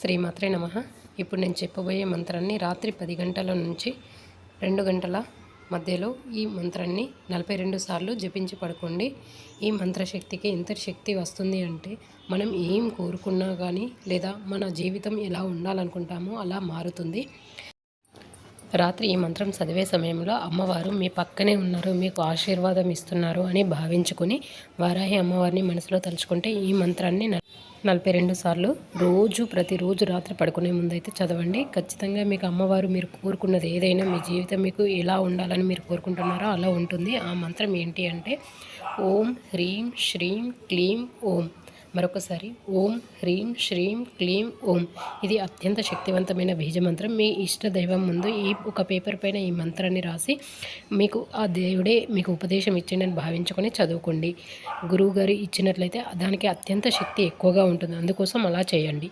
శ్రీమాత్రే నమ. ఇప్పుడు నేను చెప్పబోయే మంత్రాన్ని రాత్రి పది గంటల నుంచి రెండు గంటల మధ్యలో ఈ మంత్రాన్ని నలభై రెండు సార్లు జపించి పడుకోండి. ఈ మంత్రశక్తికి ఎంత శక్తి వస్తుంది అంటే మనం ఏం కోరుకున్నా కానీ లేదా మన జీవితం ఎలా ఉండాలనుకుంటామో అలా మారుతుంది. రాత్రి ఈ మంత్రం చదివే సమయంలో అమ్మవారు మీ పక్కనే ఉన్నారు మీకు ఆశీర్వాదం ఇస్తున్నారు అని భావించుకుని వారాహి అమ్మవారిని మనసులో తలుచుకుంటే ఈ మంత్రాన్ని నలభై రెండు సార్లు రోజు ప్రతిరోజు రాత్రి పడుకునే ముందు అయితే చదవండి. ఖచ్చితంగా మీకు అమ్మవారు మీరు కోరుకున్నది ఏదైనా మీ జీవితం మీకు ఎలా ఉండాలని మీరు కోరుకుంటున్నారో అలా ఉంటుంది. ఆ మంత్రం ఏంటి అంటే ఓం హ్రీం శ్రీం క్లీం ఓం. మరొకసారి ఓం హ్రీం శ్రీం క్లీం ఓం. ఇది అత్యంత శక్తివంతమైన బీజమంత్రం. మీ ఇష్ట దైవం ముందు ఈ ఒక పేపర్ పైన ఈ మంత్రాన్ని రాసి మీకు ఆ దేవుడే మీకు ఉపదేశం ఇచ్చిండని భావించుకొని చదువుకోండి. గురువు గారు ఇచ్చినట్లయితే దానికి అత్యంత శక్తి ఎక్కువగా ఉంటుంది. అందుకోసం అలా చేయండి.